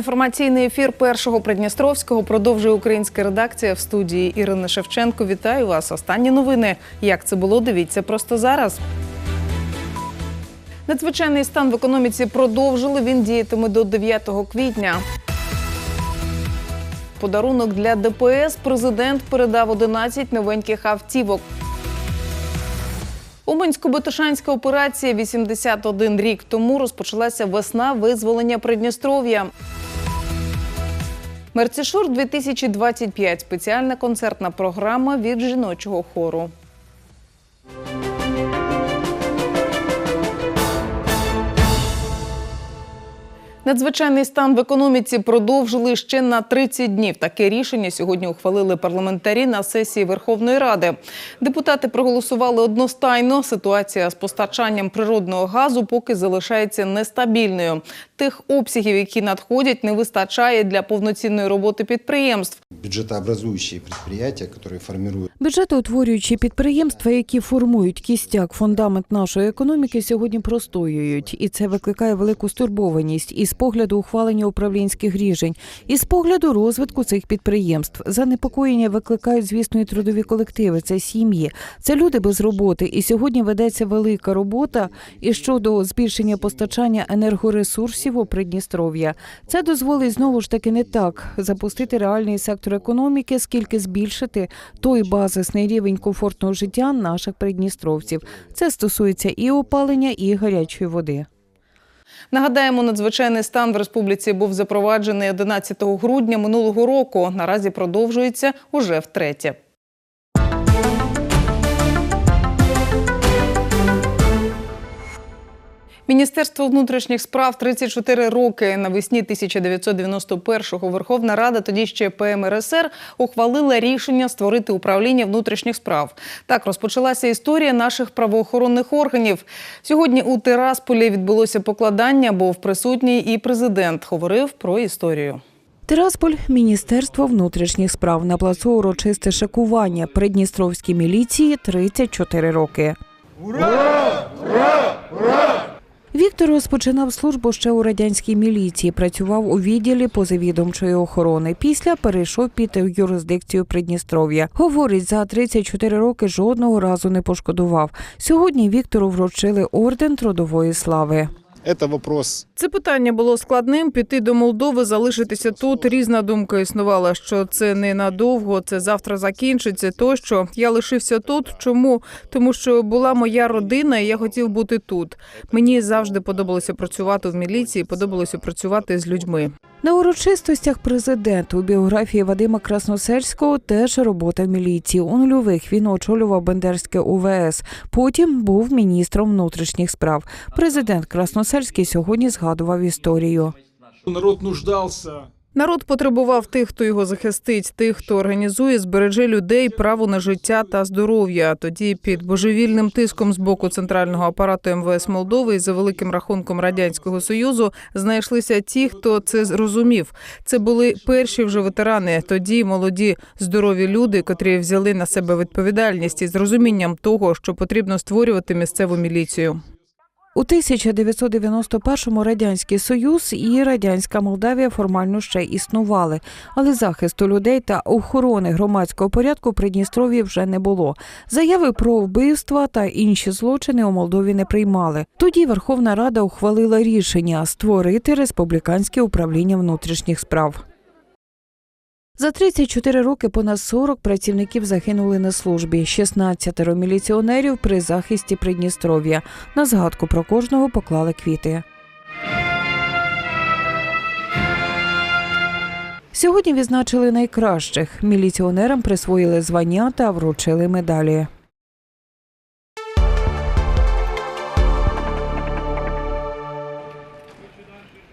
Інформаційний ефір першого Придністровського продовжує українська редакція в студії Ірини Шевченко. Вітаю вас. Останні новини. Як це було? Дивіться просто зараз. Надзвичайний стан в економіці продовжили. Він діятиме до 9 квітня. Подарунок для ДПС президент передав 11 новеньких автівок. Умансько-Бетушанська операція 81 рік тому розпочалася весна визволення Придністров'я. Мерцішур 2025 спеціальна концертна програма від жіночого хору. Надзвичайний стан в економіці продовжили ще на 30 днів. Таке рішення сьогодні ухвалили парламентарі на сесії Верховної Ради. Депутати проголосували одностайно. Ситуація з постачанням природного газу поки залишається нестабільною. Тих обсягів, які надходять, не вистачає для повноцінної роботи підприємств. бюджетообразующие предприятия, которые формируют Бюджетоутворюючі підприємства, які формують кістяк, фундамент нашої економіки, сьогодні простоюють, і це викликає велику стурбованість із погляду ухвалення управлінських рішень, і з погляду розвитку цих підприємств. Занепокоєння викликають, звісно, і трудові колективи. Це сім'ї, це люди без роботи. І сьогодні ведеться велика робота і щодо збільшення постачання енергоресурсів у Придністров'я. Це дозволить знову ж таки не так запустити реальний сектор економіки, скільки збільшити той базисний рівень комфортного життя наших придністровців. Це стосується і опалення, і гарячої води. Нагадаємо, надзвичайний стан в республіці був запроваджений 11 грудня минулого року. Наразі продовжується уже втретє. Міністерство внутрішніх справ 34 роки навесні 1991-го Верховна Рада, тоді ще ПМРСР, ухвалила рішення створити управління внутрішніх справ. Так розпочалася історія наших правоохоронних органів. Сьогодні у Тирасполі відбулося покладання, був присутній і президент. Говорив про історію. Тирасполь, Міністерство внутрішніх справ на плацу урочисте шикування Придністровській міліції 34 роки. Віктор розпочинав службу ще у радянській міліції. Працював у відділі позавідомчої охорони. Після перейшов під юрисдикцію Придністров'я. Говорить, за 34 роки жодного разу не пошкодував. Сьогодні Віктору вручили орден трудової слави. Это вопрос Це питання було складним. Піти до Молдови, залишитися тут. Різна думка існувала, що це не надовго, це завтра закінчиться. Тощо я лишився тут. Чому? Тому що була моя родина, і я хотів бути тут. Мені завжди подобалося працювати в міліції, подобалося працювати з людьми. На урочистостях президента у біографії Вадима Красносельського теж робота в міліції. У нульових він очолював Бендерське УВС. Потім був міністром внутрішніх справ. Президент Красносельський сьогодні згадував історію. Народ нуждался Народ потребував тих, хто його захистить, тих, хто організує, збереже людей право на життя та здоров'я. Тоді під божевільним тиском з боку центрального апарату МВС Молдови і за великим рахунком радянського союзу знайшлися ті, хто це зрозумів. Це були перші вже ветерани. Тоді молоді здорові люди, котрі взяли на себе відповідальність із розумінням того, що потрібно створювати місцеву міліцію. У 1991-му радянський союз і радянська Молдавія формально ще існували, але захисту людей та охорони громадського порядку в Придністров'ї вже не було. Заяви про вбивства та інші злочини у Молдові не приймали. Тоді Верховна Рада ухвалила рішення створити республіканське управління внутрішніх справ. За 34 роки понад 40 працівників загинули на службі, 16 міліціонерів при захисті Придністров'я. На згадку про кожного поклали квіти. Сьогодні відзначили найкращих. Міліціонерам присвоїли звання та вручили медалі.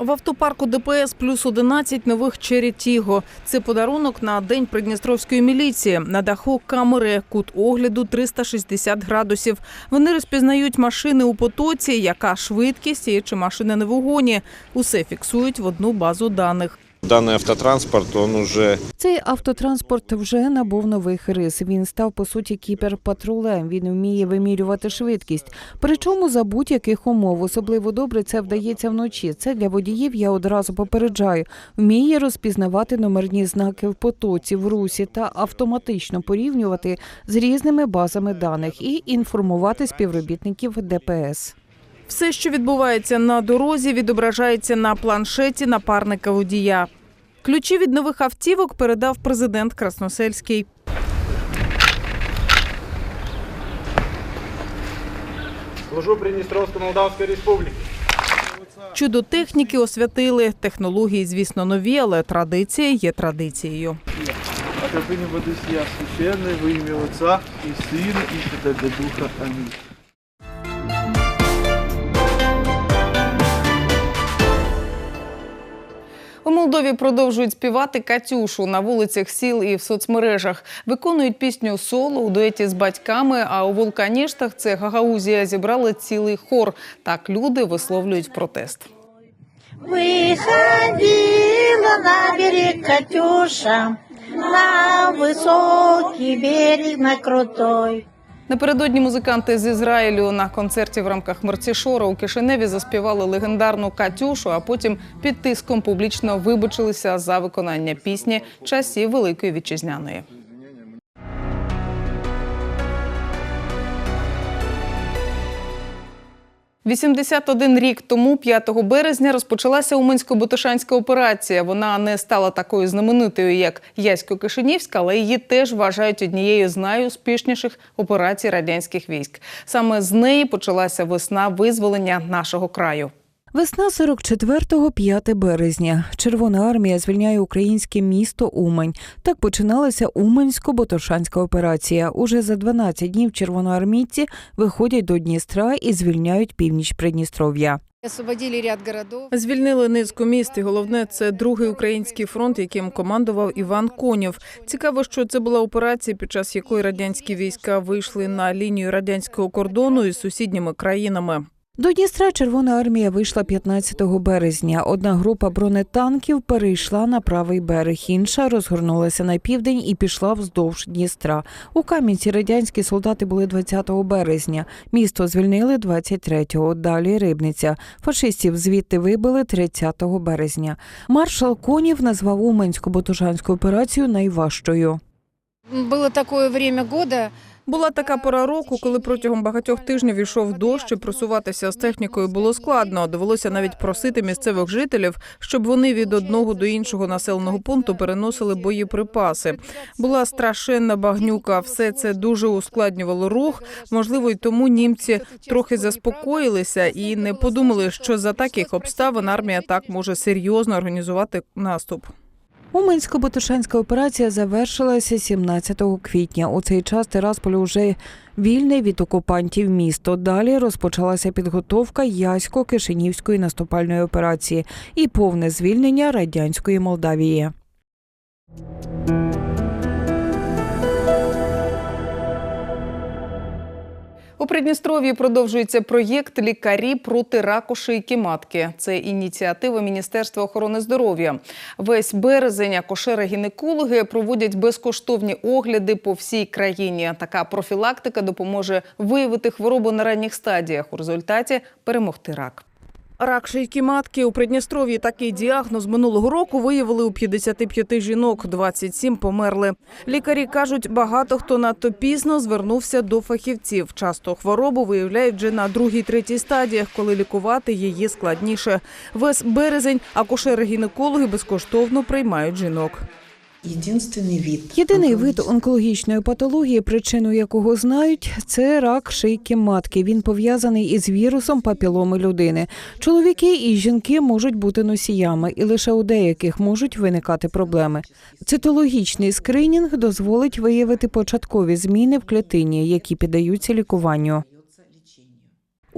В автопарку ДПС плюс 11 нових черетіго. Це подарунок на день Придністровської міліції. На даху камери, кут огляду 360 градусів. Вони розпізнають машини у потоці, яка швидкість і чи машина не в угоні. Усе фіксують в одну базу даних. Данный автотранспорт, он уже Цей автотранспорт вже набув нових рис. Він став по суті кіберпатрулем. Він вміє вимірювати швидкість. Причому за будь-яких умов. Особливо добре це вдається вночі. Це для водіїв. Я одразу попереджаю. Вміє розпізнавати номерні знаки в потоці, в русі та автоматично порівнювати з різними базами даних і інформувати співробітників ДПС. Все, що відбувається на дорозі, відображається на планшеті напарника водія. Ключі від нових автівок передав президент Красносельський. Служу Приднестровской Молдавской Республики. Чудо техніки освятили. Технології, звісно, нові, але традиція є традицією. Отопыни воды сия священной во имя Отца и Сына и Святого Духа. Аминь. У Молдові продовжують співати Катюшу на вулицях сіл і в соцмережах. Виконують пісню соло у дуеті з батьками. А у Вулканіштах це Гагаузія зібрали цілий хор. Так люди висловлюють протест. Выходила на берег Катюша, на высокий берег, на крутой. Напередодні музиканти з Ізраїлю на концерті в рамках Мерцішора у Кишиневі заспівали легендарну Катюшу, а потім під тиском публічно вибачилися за виконання пісні часів Великої вітчизняної. «81 рік тому, 5 березня, розпочалася Умансько-Ботишанська операція. Вона не стала такою знаменитою, як Ясько-Кишинівська, але її теж вважають однією з найуспішніших операцій радянських військ. Саме з неї почалася весна визволення нашого краю. Весна 44-го, 5 березня. Червона армія звільняє українське місто Умань. Так починалася Умансько-Ботошанська операція. Уже за 12 днів червоноармійці виходять до Дністра і звільняють північ Придністров'я. Освободили ряд городов. Звільнили низку міст, і головне це другий український фронт, яким командував Іван Конєв. Цікаво, що це була операція, під час якої радянські війська вийшли на лінію радянського кордону із сусідніми країнами. До Дністра Червона армія вийшла 15 березня. Одна група бронетанків перейшла на правий берег, інша розгорнулася на південь і пішла вздовж Дністра. У Кам'янці радянські солдати були 20 березня. Місто звільнили 23-го. Далі Рибниця. Фашистів звідти вибили 30 березня. Маршал Конів назвав Умансько-Ботужанську операцію найважчою. Было такое время года, Була така пора року, коли протягом багатьох тижнів ішов дощ, і просуватися з технікою було складно. Довелося навіть просити місцевих жителів, щоб вони від одного до іншого населеного пункту переносили боєприпаси. Була страшенна багнюка. Все це дуже ускладнювало рух. Можливо, й тому німці трохи заспокоїлися і не подумали, що за таких обставин армія так може серйозно організувати наступ. Умансько-Ботушанська операція завершилася 17 квітня. У цей час Тирасполь уже вільний від окупантів місто. Далі розпочалася підготовка Ясько-Кишинівської наступальної операції і повне звільнення радянської Молдавії. У Придністров'ї продовжується проєкт Лікарі проти раку шийки матки. Це ініціатива Міністерства охорони здоров'я. Весь березень акушери-гінекологи проводять безкоштовні огляди по всій країні. Така профілактика допоможе виявити хворобу на ранніх стадіях. У результаті перемогти рак. Рак шийки матки у Придністров'ї такий діагноз минулого року виявили у 55 жінок, 27 померли. Лікарі кажуть, багато хто надто пізно звернувся до фахівців. Часто хворобу виявляють вже на другій третій стадіях, коли лікувати її складніше. Весь березень акушери-гінекологи безкоштовно приймають жінок. Єдиний вид онкологічної патології, причину якого знають, це рак шийки матки. Він пов'язаний із вірусом папіломи людини. Чоловіки і жінки можуть бути носіями, і лише у деяких можуть виникати проблеми. Цитологічний скринінг дозволить виявити початкові зміни в клітині, які піддаються лікуванню.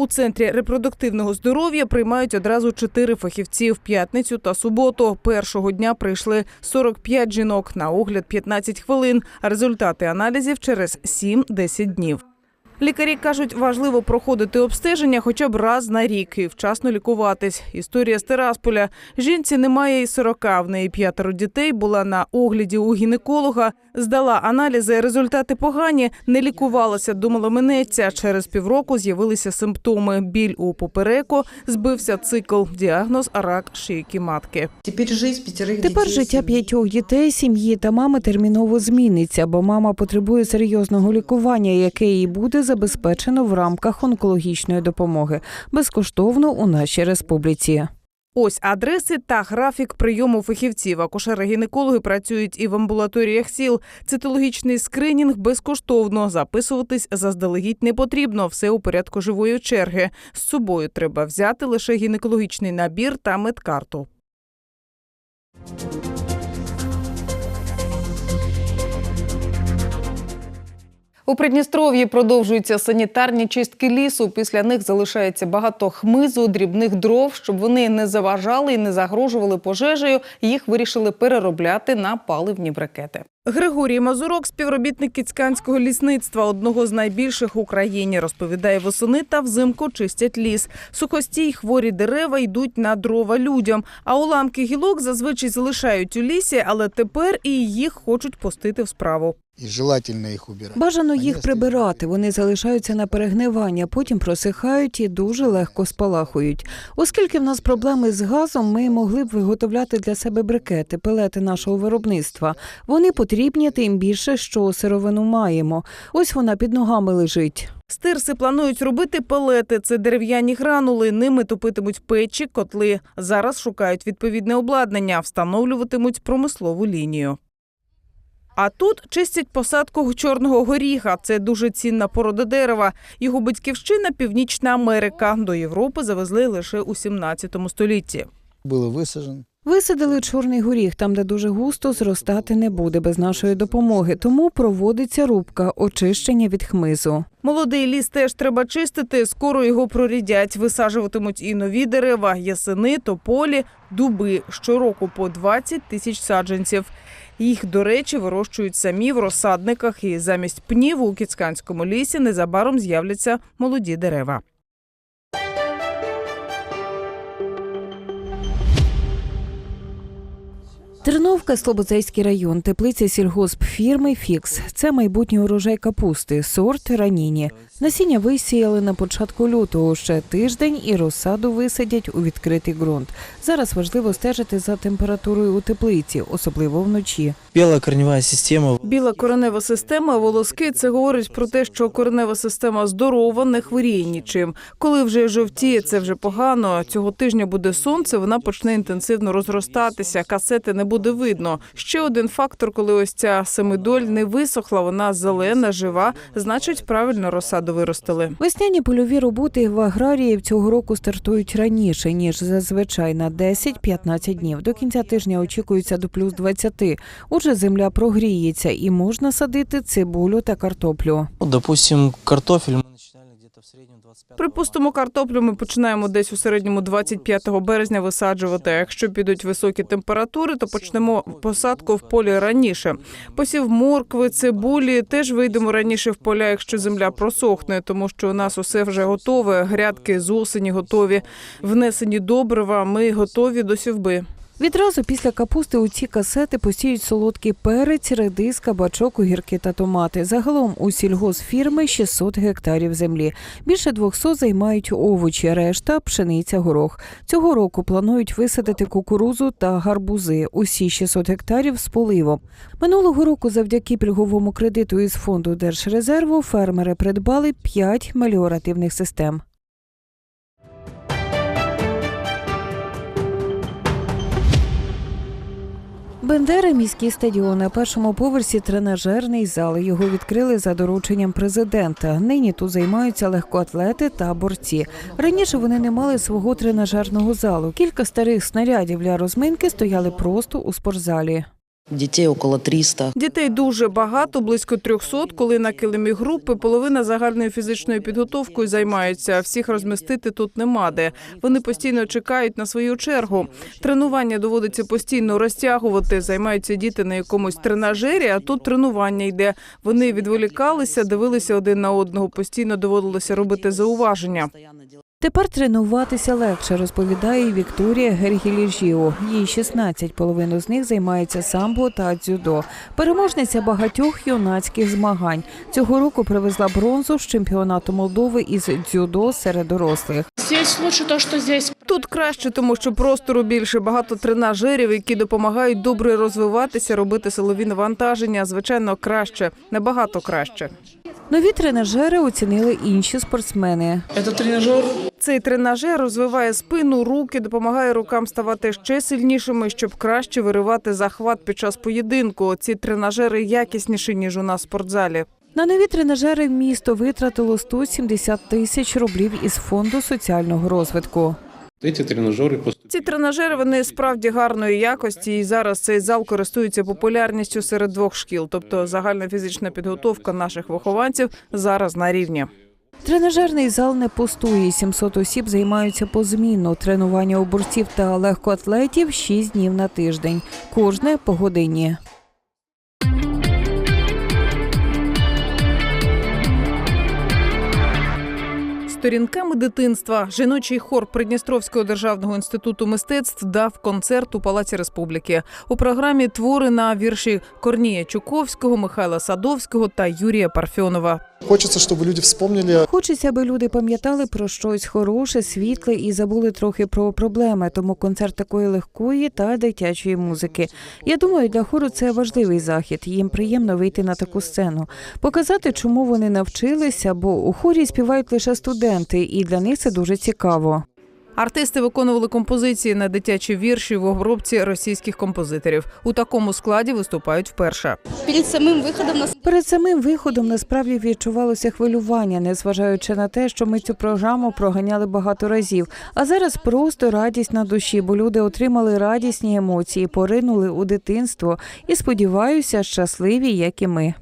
У центрі репродуктивного здоров'я приймають одразу чотири фахівці в п'ятницю та суботу. Першого дня прийшли 45 жінок на огляд 15 хвилин. а Результати аналізів через 7-10 днів. Лікарі кажуть, важливо проходити обстеження хоча б раз на рік і вчасно лікуватись. Історія з Тирасполя. Жінці немає і 40, в неї п'ятеро дітей, була на огляді у гінеколога, здала аналізи, результати погані, не лікувалася, думала минеться. Через півроку з'явилися симптоми. Біль у попереку, збився цикл, діагноз рак шийки матки. Тепер життя п'ятерих Тепер життя п'ятьох дітей, сім'ї та мами терміново зміниться, бо мама потребує серйозного лікування, яке їй буде забезпечено в рамках онкологічної допомоги безкоштовно у нашій республіці. Ось адреси та графік прийому фахівців. Акушери-гінекологи працюють і в амбулаторіях сіл. Цитологічний скринінг безкоштовно. Записуватись заздалегідь не потрібно. Все у порядку живої черги. З собою треба взяти лише гінекологічний набір та медкарту. У Придністров'ї продовжуються санітарні чистки лісу. Після них залишається багато хмизу, дрібних дров. Щоб вони не заважали і не загрожували пожежею, їх вирішили переробляти на паливні брикети. Григорій Мазурок, співробітник кіцьканського лісництва, одного з найбільших в Україні, розповідає, восени та взимку чистять ліс. Сухості й хворі дерева йдуть на дрова людям. А уламки гілок зазвичай залишають у лісі, але тепер і їх хочуть пустити в справу. И желательно их убирать. Бажано їх прибирати. Вони залишаються на перегнивання, потім просихають і дуже легко спалахують. Оскільки в нас проблеми з газом, ми могли б виготовляти для себе брикети, пелети нашого виробництва. Вони потрібні, тим більше, що сировину маємо. Ось вона під ногами лежить. Стирси планують робити пелети. Це дерев'яні гранули. Ними топитимуть печі, котли. Зараз шукають відповідне обладнання, встановлюватимуть промислову лінію. А тут чистять посадку чорного горіха. Це дуже цінна порода дерева. Його батьківщина Північна Америка. До Європи завезли лише у 17 столітті. Было высажен. Висадили чорний горіх там, де дуже густо зростати не буде без нашої допомоги. Тому проводиться рубка очищення від хмизу. Молодий ліс теж треба чистити. Скоро його прорідять. Висаджуватимуть і нові дерева, ясени, тополі, дуби. Щороку по 20 тисяч саджанців. Їх, до речі, вирощують самі в розсадниках. І замість пнів у Кіцканському лісі незабаром з'являться молоді дерева. Терновка, Слободзейський район, теплиця сільгоспфірми Фікс. Це майбутній урожай капусти, сорт раніні. Насіння висіяли на початку лютого. Ще тиждень і розсаду висадять у відкритий ґрунт. Зараз важливо стежити за температурою у теплиці, особливо вночі. Белая корневая система. Біла коренева система, волоски це говорить про те, що коренева система здорова, не хворіє нічим. Коли вже жовтіє, це вже погано. Цього тижня буде сонце, вона почне інтенсивно розростатися. Касети не буде видно. Ще один фактор, коли ось ця семидоль не висохла, вона зелена, жива, значить правильно розсаду виростили. Весняні польові роботи в аграріїв цього року стартують раніше ніж зазвичай на 10-15 днів. До кінця тижня очікується до плюс 20. Отже, земля прогріється і можна садити цибулю та картоплю. Ну, допустим, картофель Припустимо, картоплю ми починаємо десь у середньому 25 березня висаджувати. А якщо підуть високі температури, то почнемо посадку в полі раніше. Посів моркви, цибулі теж вийдемо раніше в поля, якщо земля просохне, тому що у нас усе вже готове. Грядки з осені готові, внесені добрива. Ми готові до сівби. Відразу після капусти у ці касети посіють солодкий перець, редис, кабачок, огірки та томати. Загалом у сільгосфірми 600 гектарів землі. Більше 200 займають овочі, решта пшениця, горох. Цього року планують висадити кукурузу та гарбузи. Усі 600 гектарів з поливом. Минулого року, завдяки пільговому кредиту із фонду Держрезерву, фермери придбали 5 меліоративних систем. Бендера міський стадіон на першому поверсі тренажерний зал. Його відкрили за дорученням президента. Нині тут займаються легкоатлети та борці. Раніше вони не мали свого тренажерного залу. Кілька старих снарядів для розминки стояли просто у спортзалі. Детей около 300. Дітей дуже багато, близько 300, коли на килимі групи половина загальною фізичною підготовкою займаються. Всіх розмістити тут нема де. Вони постійно чекають на свою чергу. Тренування доводиться постійно розтягувати. Займаються діти на якомусь тренажері, а тут тренування йде. Вони відволікалися, дивилися один на одного. Постійно доводилося робити зауваження. Тепер тренуватися легше, розповідає Вікторія Гергіліжіо. Їй 16, половину з них займається самбо та дзюдо. Переможниця багатьох юнацьких змагань. Цього року привезла бронзу з чемпіонату Молдови із дзюдо серед дорослих. Тут краще, тому що простору більше, багато тренажерів, які допомагають добре розвиватися, робити силові навантаження. Звичайно, краще, набагато краще. Нові тренажери оцінили інші спортсмени. Это тренажер Цей тренажер розвиває спину, руки, допомагає рукам ставати ще сильнішими, щоб краще виривати захват під час поєдинку. Ці тренажери якісніші ніж у нас в спортзалі. На нові тренажери місто витратило 170 тисяч рублів із фонду соціального розвитку. Эти тренажеры Ці тренажери вони справді гарної якості, і зараз цей зал користується популярністю серед двох шкіл. Тобто загальна фізична підготовка наших вихованців зараз на рівні. Тренажерний зал не пустує. 700 осіб займаються позмінно. Тренування у борців та легкоатлетів 6 днів на тиждень. Кожне по годині. Сторінками дитинства жіночий хор Придністровського державного інституту мистецтв дав концерт у Палаці Республіки. У програмі твори на вірші Корнія Чуковського, Михайла Садовського та Юрія Парфьонова. Хочется, щоб люди вспомнили Хочеться, аби люди пам'ятали про щось хороше, світле і забули трохи про проблеми. Тому концерт такої легкої та дитячої музики. Я думаю, для хору це важливий захід. Їм приємно вийти на таку сцену, показати, чому вони навчилися, бо у хорі співають лише студенти, і для них це дуже цікаво. Артисти виконували композиції на дитячі вірші в обробці російських композиторів. У такому складі виступають вперше. перед самым выходом на Перед самим виходом насправді відчувалося хвилювання, незважаючи на те, що ми цю програму проганяли багато разів. А зараз просто радість на душі, бо люди отримали радісні емоції, поринули у дитинство і сподіваюся, щасливі, як і ми.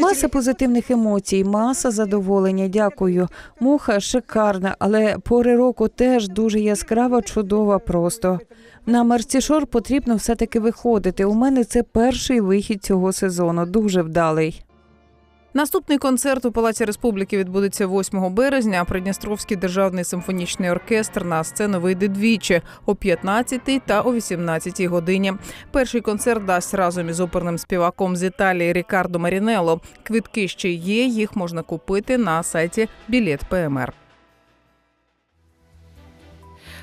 Маса позитивних емоцій, маса задоволення. Дякую. Муха шикарна, але пори року теж дуже яскрава, чудова. Просто на Марцішор потрібно все таки виходити. У мене це перший вихід цього сезону. Дуже вдалий. Наступний концерт у Палаці Республіки відбудеться 8 березня. а Придністровський державний симфонічний оркестр на сцену вийде двічі о 15 та о 18 годині. Перший концерт дасть разом із оперним співаком з Італії Рікардо Марінелло. Квитки ще є. Їх можна купити на сайті Білет ПМР.